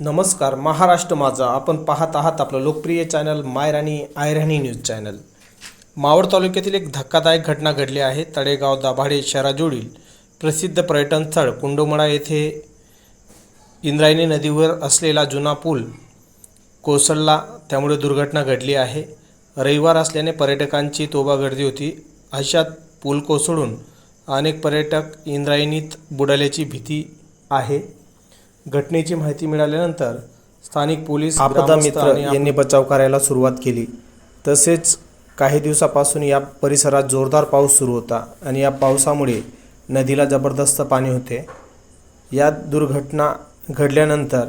नमस्कार महाराष्ट्र माझा. आपण पाहत आहात आपलं लोकप्रिय channel Mayrani Ayrani news channel. Maval तालुक्यातील एक धक्कादायक घटना घडली आहे. तळेगाव दाभाडे शहराजवळील प्रसिद्ध पर्यटन स्थळ कुंडोमळा येथे इंद्रायणी नदीवर असलेला जुना पूल कोसळला. त्यामुळे दुर्घटना घडली आहे. रविवार असल्याने पर्यटकांची तोबा गर्दी होती. अशात पूल कोसळून अनेक पर्यटक इंद्रायणीत बुडाल्याची भीती आहे. घटनेची माहिती मिळाल्यानंतर स्थानिक पोलीस आपदा मित्र यांनी बचाव करायला सुरुवात केली. तसेच काही दिवसापासून या परिसरात जोरदार पाऊस सुरू होता आणि या पावसामुळे नदीला जबरदस्त पाणी होते. या दुर्घटना घडल्यानंतर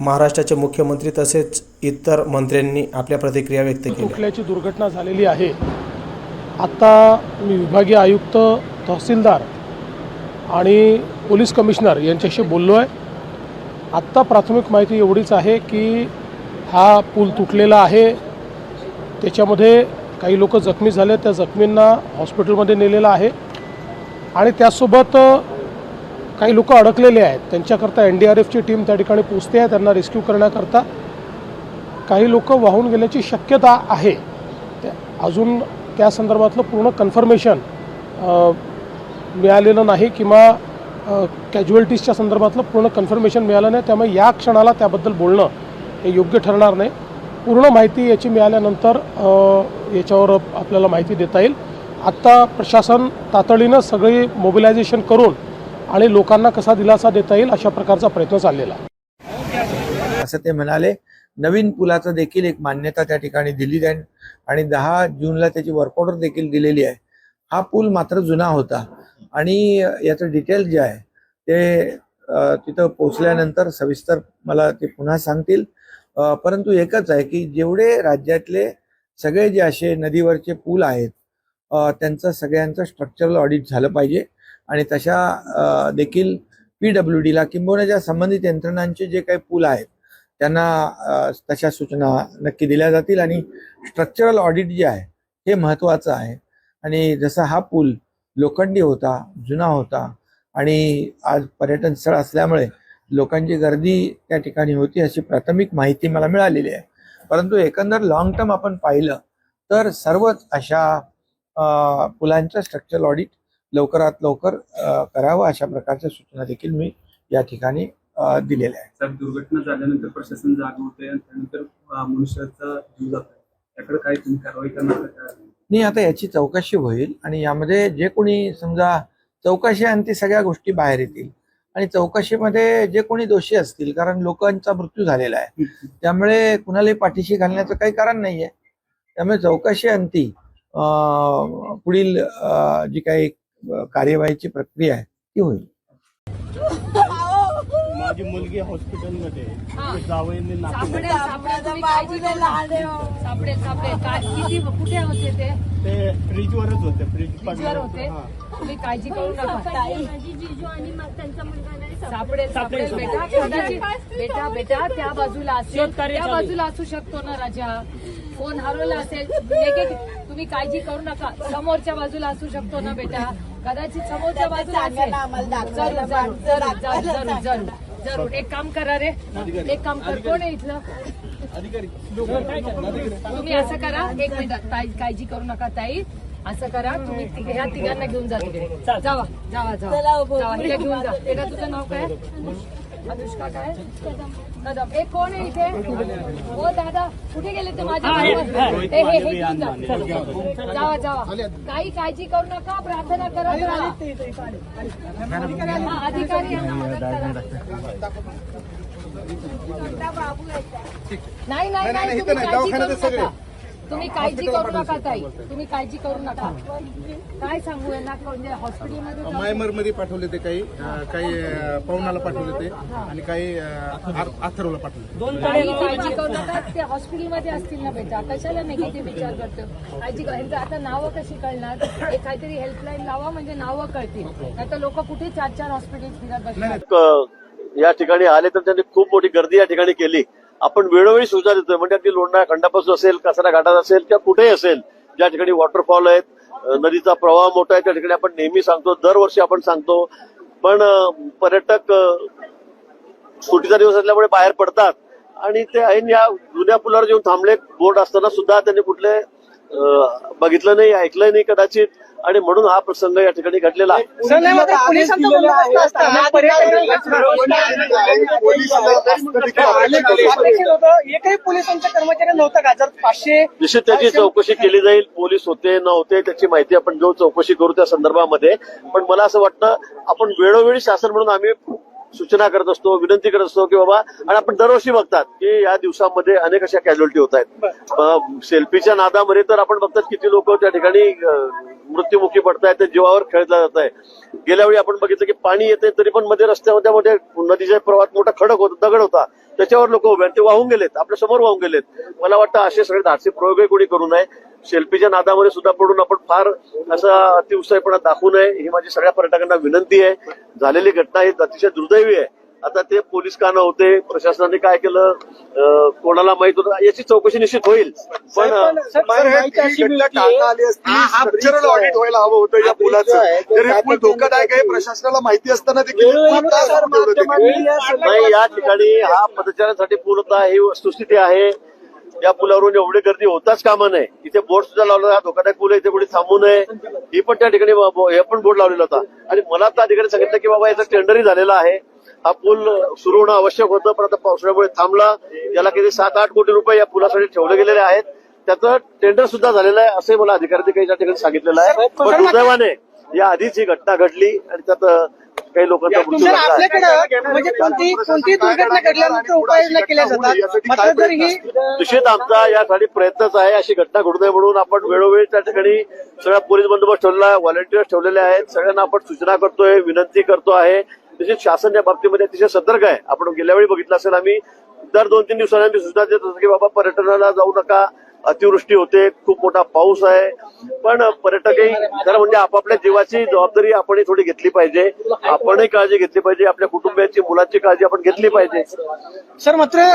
महाराष्ट्राचे मुख्यमंत्री तसेच इतर मंत्र्यांनी आपल्या प्रतिक्रिया व्यक्त केल्या. तुटल्याची दुर्घटना झालेली आहे. आत्ता मी विभागीय आयुक्त तहसीलदार आणि पोलीस कमिशनर यांच्याशी बोललो आहे आत्ता प्राथमिक माहिती एवढीच आहे की हा पूल तुटलेला आहे. त्याच्यामध्ये काही लोक जखमी झाले त्या जखमींना हॉस्पिटलमध्ये नेलेलं आहे. आणि त्यासोबत काही लोक अडकलेले आहेत. त्यांच्याकरता एन डी आर एफची टीम त्या ठिकाणी पोचते आहे त्यांना रेस्क्यू करण्याकरता. काही लोक वाहून गेल्याची शक्यता आहे. त्या अजून त्या संदर्भातलं पूर्ण कन्फर्मेशन मिळालेलं नाही किंवा कॅज्युअल्टीजच्या संदर्भातलं पूर्ण कन्फर्मेशन मिळालं नाही. त्यामुळे या क्षणाला त्याबद्दल बोलणं हे योग्य ठरणार नाही. पूर्ण माहिती याची मिळाल्यानंतर याच्यावर आपल्याला माहिती देता येईल. आत्ता प्रशासन तातडीनं सगळी मोबिलायझेशन करून आणि लोकांना कसा दिलासा देता येईल अशा प्रकारचा प्रयत्न चाललेला असं ते म्हणाले. नवीन पुलाचं देखील एक मान्यता त्या ठिकाणी दिली जाईल आणि दहा जूनला त्याची वर्क ऑर्डर देखील दिलेली आहे. हा पूल मात्र जुना होता. आणि याचं डिटेल जे आहे ते तिथं पोहोचल्यानंतर सविस्तर मला ते पुन्हा सांगतील. परंतु एकच आहे की जेवढे राज्यातले सगळे जे असे नदीवरचे पूल आहेत त्यांचं सगळ्यांचं स्ट्रक्चरल ऑडिट झालं पाहिजे. आणि तशा देखील पी डब्ल्यू डीला किंबहुना ज्या संबंधित यंत्रणांचे जे काही पूल आहेत त्यांना तशा सूचना नक्की दिल्या जातील. आणि स्ट्रक्चरल ऑडिट जे आहे हे महत्त्वाचं आहे. आणि जसा हा पूल लोखंडी होता जुना होता आणि आज पर्यटन स्थळ असल्यामुळे लोकांची गर्दी त्या ठिकाणी होती अशी प्राथमिक माहिती मला मिळालेली आहे. परंतु एकंदर लॉंग टर्म आपण पाहिलं तर सर्वच अशा पुलांचं स्ट्रक्चरल ऑडिट लवकरात लवकर करावं अशा प्रकारच्या सूचना देखील मी या ठिकाणी दिलेल्या आहेत. साहेब दुर्घटना झाल्यानंतर प्रशासन जाग होते आणि त्यानंतर मनुष्याचा जीव जातो. त्याकडे काय तुम्ही कारवाई करणार नाही आता याची चौकशी होईल आणि यामध्ये जे कोणी समजा चौकशी आणि ती सगळ्या गोष्टी बाहेर येतील. आणि चौकशीमध्ये जे कोणी दोषी असतील कारण लोकांचा मृत्यू झालेला आहे त्यामुळे कुणालाही पाठीशी घालण्याचं काही कारण नाहीये. त्यामुळे चौकशी अंती पुढील जी काही कार्यवाहीची प्रक्रिया आहे ती होईल. माझी मुलगी हॉस्पिटलमध्ये सापडेल सापडेल तुम्ही काळजी करू नका. सापडेल सापडेल. काय किती कुठे होते ते? ते फ्रीजवरच होते फ्रीज फ्रीजवर होते. तुम्ही काळजी करू नका. माझी जिजू आणि त्यांचा मुलगा नाही सापडेल. सापडेल बेटा कदाचित बेटा बेटा त्या बाजूला असेल त्या बाजूला असू शकतो ना राजा. कोण हरवला असेल एक- एक- तुम्ही काळजी करू नका. समोरच्या बाजूला असू शकतो ना बेटा. कदाचित समोरच्या बाजूला असेल. जरूर जरूर. जरूर जरूर जरूर जरूर. जरूर. एक काम करा रे. एक काम कर. कोण आहे इथलं? तुम्ही असं करा. एक मिनिट. ताई- काळजी करू नका ताई. असं करा. तुम्ही तिघे- ह्या तिघांना घेऊन जा तिकडे. जावा. जावा जावा. जावा. घेऊन जा. बेटा तुझं नाव काय? अनुष्का काय कदम एक कोण आहे इथे हो दादा कुठे गेले ते माझ्या बरोबर? हे हे हे जावा जावा काही काळजी करू नका प्रार्थना करत राहा हा, अधिकारी यांना मदत करा. नाही नाही नाही तुम्ही काळजी करू नका तुम्ही काळजी करू नका ताई. तुम्ही काळजी करू नका. काय सांगू यांना? म्हणजे हॉस्पिटलमध्ये? मायमरमध्ये पाठवले ते काही काही पवनाला पाठवले ते आणि काही अथर्वला पाठवले काही काळजी करू नका. ते हॉस्पिटलमध्ये असतील ना बेटा. कशाला निगेटिव्ह विचार करतो? काळजी ह्यांचं आता नावं कशी कळणार? एक काहीतरी हेल्पलाईन लावा म्हणजे नावं कळतील. नाही तर लोक कुठे चार चार हॉस्पिटल फिरत बसतात? या ठिकाणी आले तर त्यांनी खूप मोठी गर्दी या ठिकाणी केली. आपण वेळोवेळी सुविधा देतोय. म्हणजे अगदी लोंढा खंडापासून असेल कचरा घाटात असेल किंवा कुठेही असेल ज्या ठिकाणी वॉटरफॉल आहेत नदीचा प्रवाह मोठा आहे त्या ठिकाणी आपण नेहमी सांगतो दरवर्षी आपण सांगतो. पण पर्यटक सुटीचा दिवस असल्यामुळे बाहेर पडतात. आणि ते ऐन या जुन्या पुलावर येऊन थांबले बोर्ड असताना सुद्धा त्यांनी कुठले बघितलं नाही ऐकलं नाही कदाचित. आणि म्हणून हा प्रसंग या ठिकाणी घडलेला आहे. एकही पोलिसांच्या कर्मचारी नव्हता का? जर पाचशे निश्चित त्याची चौकशी केली जाईल. पोलीस होते नव्हते त्याची माहिती आपण घेऊ चौकशी करू त्या संदर्भामध्ये. पण मला असं वाटतं आपण वेळोवेळी शासन म्हणून आम्ही सूचना करत असतो विनंती करत असतो की बाबा आणि आपण दरवर्षी बघतात की या दिवसामध्ये अनेक अशा कॅज्युअलिटी होत आहेत. सेल्फीच्या नादामध्ये तर आपण बघतात किती लोक त्या ठिकाणी मृत्युमुखी पडतायत ते जीवावर खेळला जात आहे गेल्या वेळी आपण बघितलं की पाणी येते तरी पण मध्ये रस्त्यामध्ये मध्ये नदीच्या प्रवाहात मोठा खडक होता दगड होता. त्याच्यावर लोक उभे ते वाहून गेलेत. आपल्यासमोर वाहून गेलेत. मला वाटतं असे सगळे धाडसी प्रयोगही कोणी करू नये. शेल्फीच्या नादामध्ये सुद्धा पडून आपण फार असा अतिउत्साहीपणा दाखवू नये. ही माझी सगळ्या पर्यटकांना विनंती आहे. झालेली घटना ही अतिशय दुर्दैवी आहे. आता ते पोलीस का नव्हते? प्रशासनाने काय केलं? कोणाला माहीत होतं? याची चौकशी निश्चित होईल. पण ऑडिट व्हायला हवं होतं या पुलाचं पूल धोकादायक आहे प्रशासनाला माहिती असताना नाही या ठिकाणी हा पदचाऱ्यांसाठी पूल होता ही वस्तुस्थिती आहे. या पुलावरून एवढी गर्दी होताच कामा नये. इथे बोर्ड सुद्धा लावला हा धोकादायक पूल आहे, इथे कोणी थांबू नये. ही पण त्या ठिकाणी हे पण बोर्ड लावलेला होता. आणि मला त्या ठिकाणी सांगितलं की बाबा याचं टेंडरही झालेलं आहे. हा पूल सुरू होणं आवश्यक होतं. पण आता पावसाळ्यामुळे थांबला. याला किती सात आठ कोटी रुपये या पुलासाठी ठेवले गेलेले आहेत. त्याचं टेंडर सुद्धा झालेलं आहे असंही मला अधिकाऱ्यांनी काही त्या ठिकाणी सांगितलेलं आहे. पण दुर्दैवाने या आधीच ही घटना घडली आणि त्यात काही लोकांचा मृत्यू म्हणजे निश्चित आमचा यासाठी प्रयत्नच आहे. अशी घटना घडू नये म्हणून आपण वेळोवेळी त्या ठिकाणी सगळा पोलीस बंदोबस्त ठेवलेला आहे व्हॉलेंटिअर्स ठेवलेले आहेत. सगळ्यांना आपण सूचना करतोय विनंती करतो आहे. तसेच शासन या बाबतीमध्ये अतिशय सतर्क आहे. आपण गेल्या वेळी बघितलं असेल आम्ही दर दोन तीन दिवसांनी आम्ही सूचना देत असतो की बाबा पर्यटनाला जाऊ नका अतिवृष्टी होते खूप मोठा पाऊस आहे. पण पर्यटकही खरं म्हणजे आपापल्या जीवाची जबाबदारी आपणही थोडी घेतली पाहिजे. आपणही काळजी घेतली पाहिजे आपल्या कुटुंबियांची मुलांची काळजी आपण घेतली पाहिजे. सर मात्र